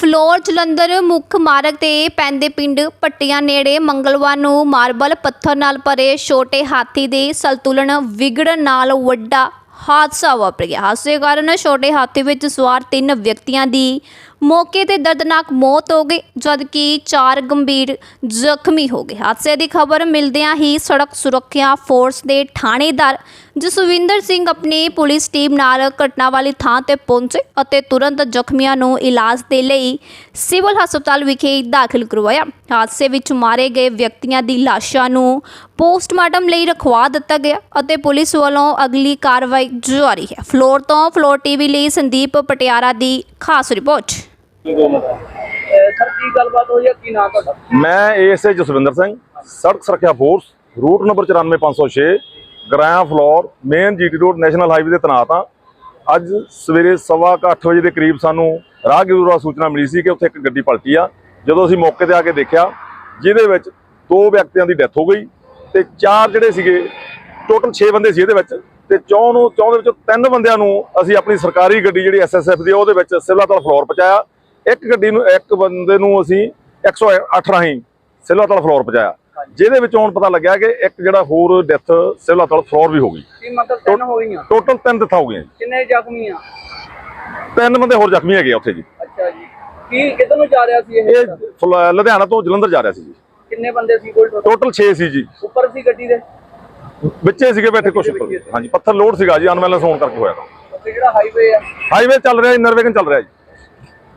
Floor Jalandhar ਮੁੱਖ ਮਾਰਗ ਤੇ ਪੈਂਦੇ ਪਿੰਡ ਪੱਟੀਆਂ ਨੇੜੇ ਮੰਗਲਵਾਰ ਨੂੰ ਮਾਰਬਲ ਪੱਥਰ ਨਾਲ ਭਰੇ ਛੋਟੇ ਹਾਥੀ ਦੇ ਸੰਤੁਲਨ ਵਿਗੜਨ ਨਾਲ ਵੱਡਾ ਹਾਦਸਾ ਵਾਪਰ ਗਿਆ। ਹਾਦਸੇ ਕਾਰਨ ਛੋਟੇ ਹਾਥੀ ਵਿੱਚ ਸਵਾਰ ਤਿੰਨ ਵਿਅਕਤੀਆਂ ਦੀ ਮੌਕੇ ਤੇ ਦਰਦਨਾਕ ਮੌਤ ਹੋ ਗਈ, ਜਦਕਿ ਚਾਰ ਗੰਭੀਰ ਜ਼ਖਮੀ ਹੋ ਗਏ। ਹਾਦਸੇ ਦੀ ਖਬਰ ਮਿਲਦਿਆਂ ਹੀ ਸੜਕ ਸੁਰੱਖਿਆ ਫੋਰਸ ਦੇ ਥਾਣੇਦਾਰ ਜਸਵਿੰਦਰ ਸਿੰਘ ਆਪਣੀ ਪੁਲਿਸ ਟੀਮ ਨਾਲ ਘਟਨਾ ਵਾਲੀ ਥਾਂ ਤੇ ਪਹੁੰਚੇ ਅਤੇ ਤੁਰੰਤ ਜ਼ਖਮੀਆਂ ਨੂੰ ਇਲਾਜ ਦੇ ਲਈ ਸਿਵਲ ਹਸਪਤਾਲ ਵਿਖੇ ਦਾਖਲ ਕਰਵਾਇਆ। ਹਾਦਸੇ ਵਿੱਚ ਮਾਰੇ ਗਏ ਵਿਅਕਤੀਆਂ ਦੀ ਲਾਸ਼ਾਂ ਨੂੰ ਪੋਸਟਮਾਰਟਮ ਲਈ ਰਖਵਾ ਦਿੱਤਾ ਗਿਆ ਅਤੇ ਪੁਲਿਸ ਵੱਲੋਂ ਅਗਲੀ ਕਾਰਵਾਈ ਜਾਰੀ ਹੈ। ਫਲੋਰ ਤੋਂ ਫਲੋਰ ਟੀਵੀ ਲਈ ਸੰਦੀਪ ਪਟਿਆਰਾ ਦੀ ਖਾਸ ਰਿਪੋਰਟ। ਸਰ ਕੀ ਗੱਲਬਾਤ ਹੋਈ ਹੈ? ਕੀ ਨਾਂ ਤੁਹਾਡਾ? ਮੈਂ ਏਐਸਏ ਜਸਵਿੰਦਰ ਸਿੰਘ ਸੜਕ ਸੁਰੱਖਿਆ force route number 94506 gram Phillaur main GT road national highway ਤੇ ਤੈਨਾਤ ਹਾਂ ਅੱਜ ਸਵੇਰੇ ਸਵਾ ਕੁ ਅੱਠ ਵਜੇ ਦੇ ਕਰੀਬ ਸਾਨੂੰ ਰਾਹਗੀਰ ਦੁਆਰਾ ਸੂਚਨਾ ਮਿਲੀ ਸੀ ਕਿ ਉੱਥੇ ਇੱਕ ਗੱਡੀ ਪਲਟੀ ਆ। ਜਦੋਂ ਅਸੀਂ ਮੌਕੇ ਤੇ ਆ ਕੇ ਦੇਖਿਆ ਜਿਹਦੇ ਵਿੱਚ ਦੋ ਵਿਅਕਤੀਆਂ ਦੀ ਡੈਥ ਹੋ ਗਈ ਤੇ ਚਾਰ ਜਿਹੜੇ ਸੀਗੇ ਟੋਟਲ 6 ਬੰਦੇ ਸੀ ਇਹਦੇ ਵਿੱਚ ਤੇ ਚੌਂ ਨੂੰ ਚੌਂ ਦੇ ਵਿੱਚੋਂ ਤਿੰਨ ਬੰਦਿਆਂ ਨੂੰ ਅਸੀਂ ਆਪਣੀ ਸਰਕਾਰੀ ਗੱਡੀ ਜਿਹੜੀ ਐਸਐਸਐਫ ਦੀ ਆ, ਉਹਦੇ ਵਿੱਚ ਸਿਵਲ ਹਸਪਤਾਲ ਫਲੋਰ ਪਹੁੰਚਾਇਆ। ਇੱਕ ਗੱਡੀ ਨੂੰ ਇੱਕ ਬੰਦੇ ਨੂੰ ਅਸੀਂ 108 ਰਾਹੀਂ ਸਿਵਲ ਹਸਪਤਾਲ ਫਲੋਰ ਪਹੁੰਚਾਇਆ। ਜਿਹਦੇ ਵਿੱਚ ਹੁਣ ਪਤਾ ਲੱਗਿਆ ਕਿ ਇੱਕ ਜਿਹੜਾ ਹੋਰ ਡੈਥ ਸਿਵਲ ਹਸਪਤਾਲ ਫਲੋਰ ਵੀ ਹੋ ਗਈ। ਕੀ ਮਤਲਬ ਤਿੰਨ ਹੋ ਗਈਆਂ? ਟੋਟਲ ਤਿੰਨ ਡੈਥਾਂ ਹੋ ਗਈਆਂ। ਕਿੰਨੇ ਜ਼ਖਮੀ ਆ ਤਿੰਨ ਬੰਦੇ ਹੋਰ ਜ਼ਖਮੀ ਹੈਗੇ ਉੱਥੇ ਜੀ। ਅੱਛਾ ਜੀ। ਕੀ ਕਿੱਧਰ ਨੂੰ ਜਾ ਰਿਹਾ ਸੀ ਇਹ? ਲੁਧਿਆਣਾ ਤੋਂ ਜਲੰਧਰ ਜਾ ਰਿਹਾ ਸੀ ਜੀ। ਕਿੰਨੇ ਬੰਦੇ ਸੀ total? ਟੋਟਲ 6 ਸੀ ਜੀ। ਉੱਪਰ ਸੀ ਗੱਡੀ ਦੇ? ਵਿੱਚੇ ਸੀਗੇ ਬੈਠੇ ਕੁਛ ਉੱਪਰ। ਹਾਂਜੀ ਪੱਥਰ ਲੋਡ ਸੀਗਾ ਜੀ ਅਨਬੈਲੈਂਸ ਹੋਣ ਕਰਕੇ ਹੋਇਆ ਤਾਂ। ਉੱਥੇ ਜਿਹੜਾ ਹਾਈਵੇ ਆ। ਹਾਈਵੇ ਚੱਲ ਰਿਹਾ ਜੀ ਨਰਵੇਗਨ ਚੱਲ ਰਿਹਾ ਜੀ।